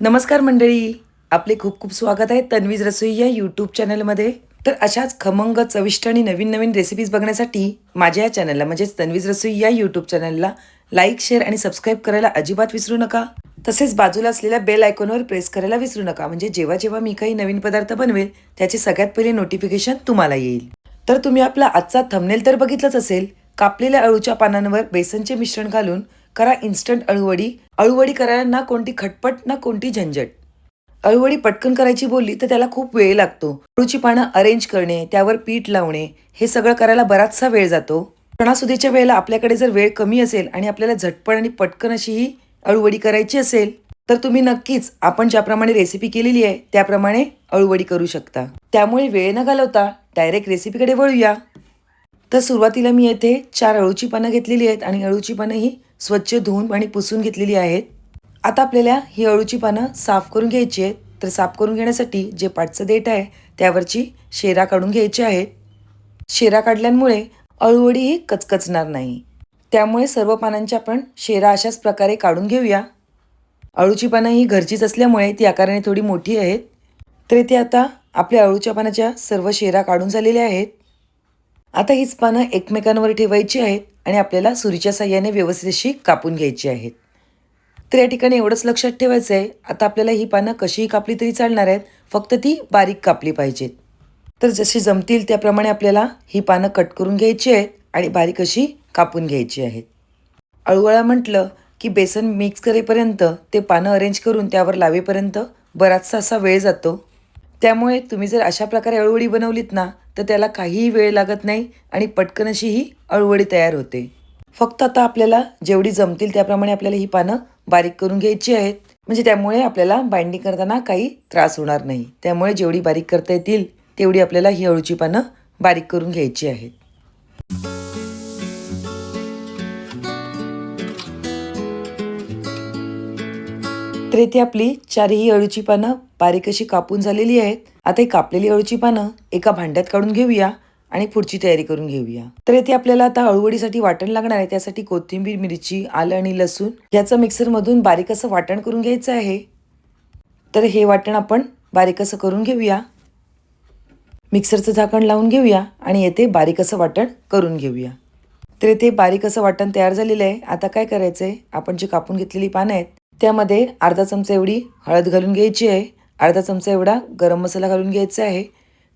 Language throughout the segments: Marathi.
नमस्कार मंडळी. आपले खूप खूप स्वागत आहे तन्वीज रसोई या यूट्यूब चॅनलमध्ये तर अशाच खमंग चविष्ट आणि नवीन नवीन रेसिपीज बघण्यासाठी माझ्या या चॅनलला म्हणजेच तन्वीज रसोई या यूट्यूब चॅनलला लाईक शेअर आणि सबस्क्राईब करायला अजिबात विसरू नका. तसेच बाजूला असलेल्या बेल आयकॉनवर प्रेस करायला विसरू नका. म्हणजे जेव्हा जेव्हा मी काही नवीन पदार्थ बनवेल त्याचे सगळ्यात पहिले नोटिफिकेशन तुम्हाला येईल. तर तुम्ही आपला आजचा थंबनेल तर बघितलंच असेल. कापलेल्या अळूच्या पानांवर बेसनचे मिश्रण घालून करा इन्स्टंट अळूवडी. अळूवडी करायला ना कोणती खटपट ना कोणती झंझट. अळूवडी पटकन करायची बोलली तर त्याला खूप वेळ लागतो. अळूची पानं अरेंज करणे त्यावर पीठ लावणे हे सगळं करायला बराचसा वेळ जातो. सणासुदीच्या वेळेला आपल्याकडे जर वेळ कमी असेल आणि आपल्याला झटपट आणि पटकन अशी ही अळूवडी करायची असेल तर तुम्ही नक्कीच आपण ज्याप्रमाणे रेसिपी केलेली आहे त्याप्रमाणे अळूवडी करू शकता. त्यामुळे वेळ न घालवता डायरेक्ट रेसिपीकडे वळूया. तर सुरुवातीला मी येथे चार अळूची पानं घेतलेली आहेत आणि अळूची पानं ही स्वच्छ धुवून आणि पुसून घेतलेली आहेत. आता आपल्याला ही अळूची पानं साफ करून घ्यायची आहेत. तर साफ करून घेण्यासाठी जे पाठचं देठ आहे त्यावरची शेरा काढून घ्यायची आहेत शेरा काढल्यामुळे अळूवडी ही कचकचणार नाही. त्यामुळे सर्व पानांच्या आपण शेरा अशाच प्रकारे काढून घेऊया. अळूची पानं ही घरचीच असल्यामुळे ती आकाराने थोडी मोठी आहेत. तर इथे आता आपल्या अळूच्या पानाच्या सर्व शेरा काढून झालेल्या आहेत. आता हीच पानं एकमेकांवर ठेवायची आहेत आणि आपल्याला सुरीच्या साह्याने व्यवस्थित अशी कापून घ्यायची आहेत. तर या ठिकाणी एवढंच लक्षात ठेवायचं आहे आता आपल्याला ही पानं कशीही कापली तरी चालणार आहेत फक्त ती बारीक कापली पाहिजेत. तर जशी जमतील त्याप्रमाणे आपल्याला ही पानं कट करून घ्यायची आहेत आणि बारीक अशी कापून घ्यायची आहेत. अळूवळा म्हटलं की बेसन मिक्स करेपर्यंत ते पानं अरेंज करून त्यावर लावेपर्यंत बराचसा असा वेळ जातो. त्यामुळे तुम्ही जर अशा प्रकारे अळूवळी बनवलीत ना तर त्याला काहीही वेळ लागत नाही आणि पटकन अशी ही अळवडी तयार होते. फक्त आता आपल्याला जेवढी जमतील त्याप्रमाणे आपल्याला ही पानं बारीक करून घ्यायची आहेत. म्हणजे त्यामुळे आपल्याला बाइंडिंग करताना काही त्रास होणार नाही. त्यामुळे जेवढी बारीक करता येतील तेवढी आपल्याला ही अळूची पानं बारीक करून घ्यायची आहेत. तर इथे आपली चारही अळूची पानं बारीक अशी कापून झालेली आहेत. आता ही कापलेली अळूची पानं एका भांड्यात काढून घेऊया आणि पुढची तयारी करून घेऊया. तर येथे आपल्याला आता अळूवडीसाठी वाटण लागणार आहे. त्यासाठी कोथिंबीर मिरची आलं आणि लसूण याचं मिक्सरमधून बारीक असं वाटण करून घ्यायचं आहे. तर हे वाटण आपण बारीक असं करून घेऊया. मिक्सरचं झाकण लावून घेऊया आणि येथे बारीक असं वाटण करून घेऊया. तर येथे बारीक असं वाटण तयार झालेलं आहे. आता काय करायचं आहे आपण जे कापून घेतलेली पानं आहेत त्यामध्ये अर्धा चमचा एवढी हळद घालून घ्यायची आहे. अर्धा चमचा एवढा गरम मसाला घालून घ्यायचा आहे.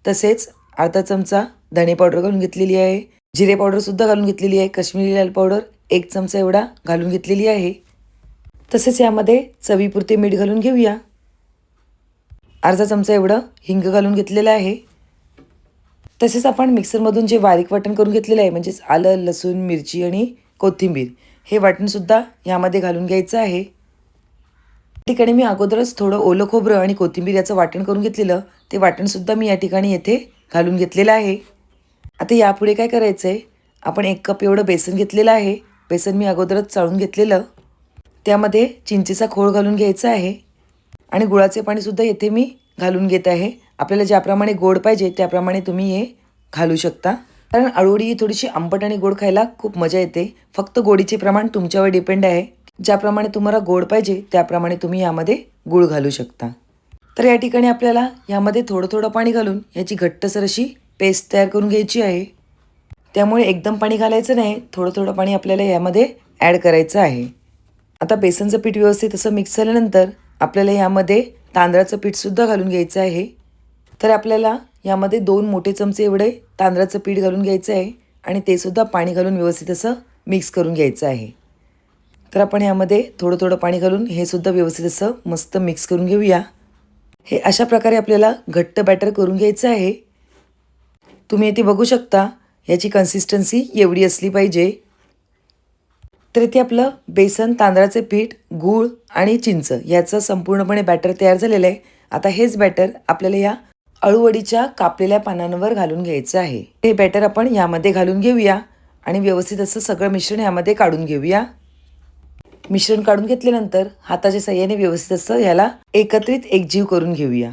तसेच अर्धा चमचा धणे पावडर घालून घेतलेली आहे. जिरे पावडरसुद्धा घालून घेतलेली आहे. काश्मीरी लाल पावडर एक चमचा एवढा घालून घेतलेली आहे. तसेच यामध्ये चवीपुरते मीठ घालून घेऊया. अर्धा चमचा एवढं हिंग घालून घेतलेलं आहे. तसेच आपण मिक्सरमधून जे बारीक वाटण करून घेतलेलं आहे म्हणजेच आलं लसूण मिरची आणि कोथिंबीर हे वाटणसुद्धा यामध्ये घालून घ्यायचं आहे. ठिकाणी मी अगोदरच थोडं ओलं खोबरं आणि कोथिंबीर याचं वाटण करून घेतलेलं. ते वाटणसुद्धा मी या ठिकाणी येथे घालून घेतलेलं आहे. आता यापुढे काय करायचं आहे आपण एक कप एवढं बेसन घेतलेलं आहे. बेसन मी अगोदरच चाळून घेतलेलं. त्यामध्ये चिंचेचा खोळ घालून घ्यायचा आहे. आणि गुळाचे पाणीसुद्धा येथे मी घालून घेत आहे. आपल्याला ज्याप्रमाणे गोड पाहिजे त्याप्रमाणे तुम्ही हे घालू शकता. कारण अळूडी ही थोडीशी आंबट आणि गोड खायला खूप मजा येते. फक्त गोडीचे प्रमाण तुमच्यावर डिपेंड आहे. ज्याप्रमाणे तुम्हाला गोड पाहिजे त्याप्रमाणे तुम्ही यामध्ये गूळ घालू शकता. तर या ठिकाणी आपल्याला यामध्ये थोडं थोडं पाणी घालून याची घट्टसर अशी पेस्ट तयार करून घ्यायची आहे. त्यामुळे एकदम पाणी घालायचं नाही थोडं थोडं पाणी आपल्याला यामध्ये ॲड करायचं आहे. आता बेसनचं पीठ व्यवस्थित असं मिक्स झाल्यानंतर आपल्याला यामध्ये तांदळाचं पीठसुद्धा घालून घ्यायचं आहे. तर आपल्याला यामध्ये दोन मोठे चमचे एवढे तांदळाचं पीठ घालून घ्यायचं आहे आणि तेसुद्धा पाणी घालून व्यवस्थित असं मिक्स करून घ्यायचं आहे. तर आपण यामध्ये थोडं थोडं पाणी घालून हे सुद्धा व्यवस्थित असं मस्त मिक्स करून घेऊया. हे अशा प्रकारे आपल्याला घट्ट बॅटर करून घ्यायचं आहे. तुम्ही इथे बघू शकता याची कन्सिस्टन्सी एवढी असली पाहिजे. तर इथे आपलं बेसन तांदळाचे पीठ गूळ आणि चिंच याचं संपूर्णपणे बॅटर तयार झालेलं आहे. आता हेच बॅटर आपल्याला या अळूवडीच्या कापलेल्या पानांवर घालून घ्यायचं आहे. हे बॅटर आपण यामध्ये घालून घेऊया आणि व्यवस्थित असं सगळं मिश्रण यामध्ये काढून घेऊया. मिश्रण काढून घेतल्यानंतर हाताच्या सहाय्याने व्यवस्थित असं ह्याला एकत्रित एकजीव करून घेऊया.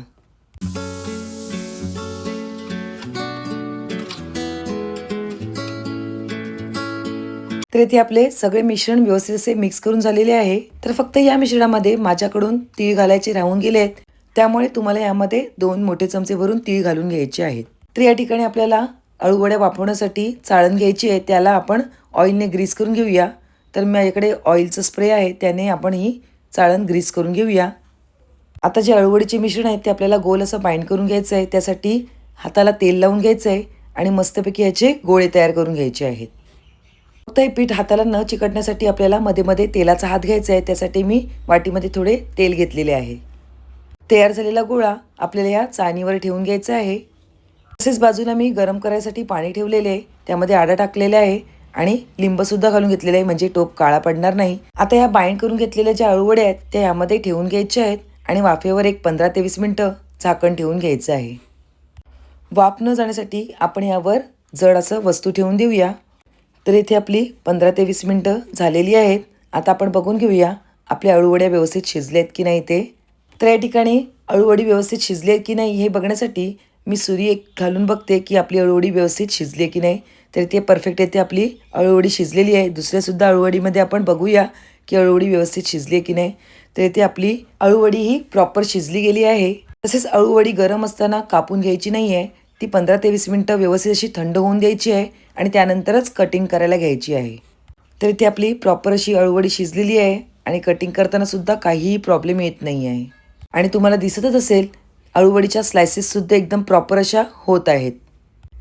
तर इथे आपले सगळे मिश्रण व्यवस्थित असे मिक्स करून झालेले आहे. तर फक्त या मिश्रणामध्ये माझ्याकडून तीळ घालायचे राहून गेले आहेत. त्यामुळे तुम्हाला यामध्ये दोन मोठे चमचे भरून तीळ घालून घ्यायचे आहेत. तर या ठिकाणी आपल्याला अळूवड्या वापरण्यासाठी चाळण घ्यायची आहे. त्याला आपण ऑइलने ग्रीस करून घेऊया. तर माझ्याकडे ऑइलचं स्प्रे आहे त्याने आपण ही चाळण ग्रीस करून घेऊया. आता जे अळवडीचे मिश्रण आहे ते आपल्याला गोल असं बाइंड करून घ्यायचं आहे त्यासाठी हाताला तेल लावून घ्यायचं आहे आणि मस्तपैकी याचे गोळे तयार करून घ्यायचे आहेत. फक्त हे पीठ हाताला न चिकटण्यासाठी आपल्याला मध्ये मध्ये तेलाचा हात घ्यायचा आहे त्यासाठी मी वाटीमध्ये थोडे तेल घेतलेले आहे. तयार झालेला गोळा आपल्याला या चाळणीवर ठेवून घ्यायचा आहे. तसेच बाजूला मी गरम करायसाठी पाणी ठेवलेले आहे त्यामध्ये आडा टाकलेला आहे. आणि लिंबसुद्धा घालून घेतलेलं आहे म्हणजे टोप काळा पडणार नाही. आता या बाइंड करून घेतलेल्या ज्या अळूवड्या आहेत त्या यामध्ये ठेवून घ्यायच्या आहेत आणि वाफेवर एक पंधरा ते वीस मिनटं झाकण ठेवून घ्यायचं आहे. वाफ न जाण्यासाठी आपण यावर जड असं वस्तू ठेवून देऊया. तर इथे आपली पंधरा ते वीस मिनटं झालेली आहेत. आता आपण बघून घेऊया आपल्या अळूवड्या व्यवस्थित शिजल्या आहेत की नाही ते. तर या ठिकाणी अळूवडी व्यवस्थित शिजली आहेत की नाही हे बघण्यासाठी मी सुरी एक घालून बघते की आपली अळूवडी व्यवस्थित शिजली आहे की नाही. तर ते परफेक्ट येते आपली अळूवडी शिजलेली आहे. दुसऱ्यासुद्धा अळूवडीमध्ये आपण बघूया की अळूवडी व्यवस्थित शिजली आहे की नाही. तर येथे आपली अळूवडी ही प्रॉपर शिजली गेली आहे. तसेच अळूवडी गरम असताना कापून घ्यायची नाही आहे. ती पंधरा ते वीस मिनटं व्यवस्थित अशी थंड होऊन द्यायची आहे आणि त्यानंतरच कटिंग करायला घ्यायची आहे. तर इथे आपली प्रॉपर अशी अळूवडी शिजलेली आहे आणि कटिंग करतानासुद्धा काहीही प्रॉब्लेम येत नाही आहे. आणि तुम्हाला दिसतच असेल अळूवडीच्या स्लायसेससुद्धा एकदम प्रॉपर अशा होत आहेत.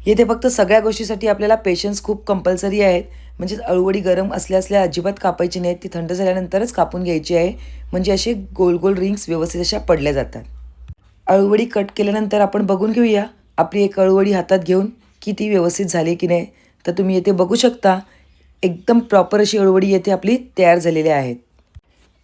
येथे फक्त सगळ्या गोष्टीसाठी आपल्याला पेशन्स खूप कंपल्सरी आहेत म्हणजेच अळूवडी गरम असल्या असल्या अजिबात कापायची नाहीत ती थंड झाल्यानंतरच कापून घ्यायची आहे. म्हणजे असे गोल गोल रिंग्स व्यवस्थित अशा पडल्या जातात. अळूवडी कट केल्यानंतर आपण बघून घेऊया आपली एक अळूवडी हातात घेऊन की ती व्यवस्थित झाली की नाही. तर तुम्ही येथे बघू शकता एकदम प्रॉपर अशी अळूवडी येथे आपली तयार झालेली आहेत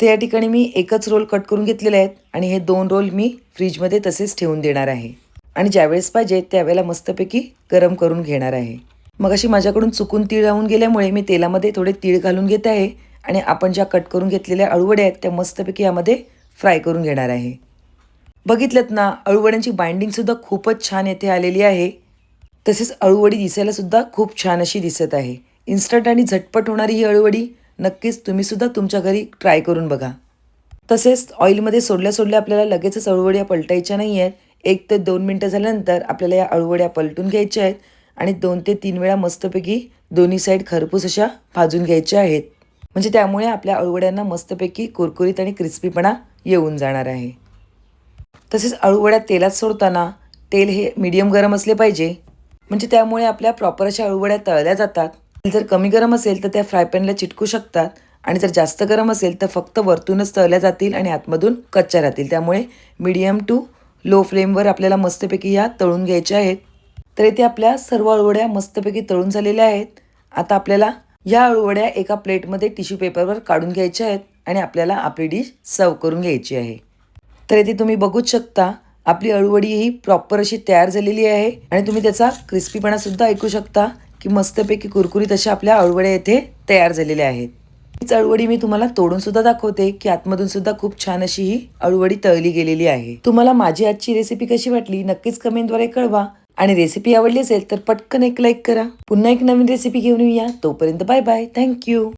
तर या ठिकाणी मी एकच रोल कट करून घेतलेले आहेत आणि हे दोन रोल मी फ्रीजमध्ये तसेच ठेवून देणार आहे. आणि ज्यावेळेस पाहिजे त्यावेळेला मस्तपैकी गरम करून घेणार आहे. मग अशी माझ्याकडून चुकून तीळ राहून गेल्यामुळे मी तेलामध्ये थोडे तीळ घालून घेत आहे आणि आपण ज्या कट करून घेतलेल्या अळूवड्या आहेत त्या मस्तपैकी यामध्ये फ्राय करून घेणार आहे. बघितलंत ना अळूवड्यांची बाइंडिंगसुद्धा खूपच छान येथे आलेली आहे. तसेच अळूवडी दिसायलासुद्धा खूप छान अशी दिसत आहे. इन्स्टंट आणि झटपट होणारी ही अळूवडी नक्कीच तुम्हीसुद्धा तुमच्या घरी ट्राय करून बघा. तसेच ऑइलमध्ये सोडल्या सोडल्या आपल्याला लगेचच अळूवड्या पलटायच्या नाही आहेत एक ते दोन मिनटं झाल्यानंतर आपल्याला या अळूवड्या पलटून घ्यायच्या आहेत आणि दोन ते तीन वेळा मस्तपैकी दोन्ही साईड खरपूस अशा भाजून घ्यायच्या आहेत. म्हणजे त्यामुळे आपल्या अळूवड्यांना मस्तपैकी कुरकुरीत आणि क्रिस्पीपणा येऊन जाणार आहे. तसेच अळूवड्या तेलात सोडताना तेल हे मीडियम गरम असले पाहिजे. म्हणजे त्यामुळे आपल्या प्रॉपर अशा अळूवड्या तळल्या जातात. जर कमी गरम असेल तर त्या फ्रायपॅनला चिटकू शकतात आणि जर जास्त गरम असेल तर फक्त वरतूनच तळल्या जातील आणि आतमधून कच्च्या राहतील. त्यामुळे मीडियम टू लो फ्लेमवर आपल्याला मस्तपैकी ह्या तळून घ्यायच्या आहेत. तर इथे आपल्या सर्व अळूवड्या मस्तपैकी तळून झालेल्या आहेत. आता आपल्याला या अळूवड्या एका प्लेटमध्ये टिश्यू पेपरवर काढून घ्यायच्या आहेत आणि आपल्याला आपली डिश सर्व करून घ्यायची आहे. तर इथे तुम्ही बघूच शकता आपली अळूवडी ही प्रॉपर अशी तयार झालेली आहे आणि तुम्ही त्याचा क्रिस्पीपणासुद्धा ऐकू शकता. की मस्तपैकी कुरकुरीत अशा आपल्या अळवड्या येथे तयार झालेल्या आहेत. हीच अळवडी मी तुम्हाला तोडून सुद्धा दाखवते की आतमधून सुद्धा खूप छान अशी ही अळवडी तळली गेलेली आहे. तुम्हाला माझी आजची रेसिपी कशी वाटली नक्कीच कमेंटद्वारे कळवा. आणि रेसिपी आवडली असेल तर पटकन एक लाईक करा. पुन्हा एक नवीन रेसिपी घेऊन येऊया. तोपर्यंत बाय बाय थँक्यू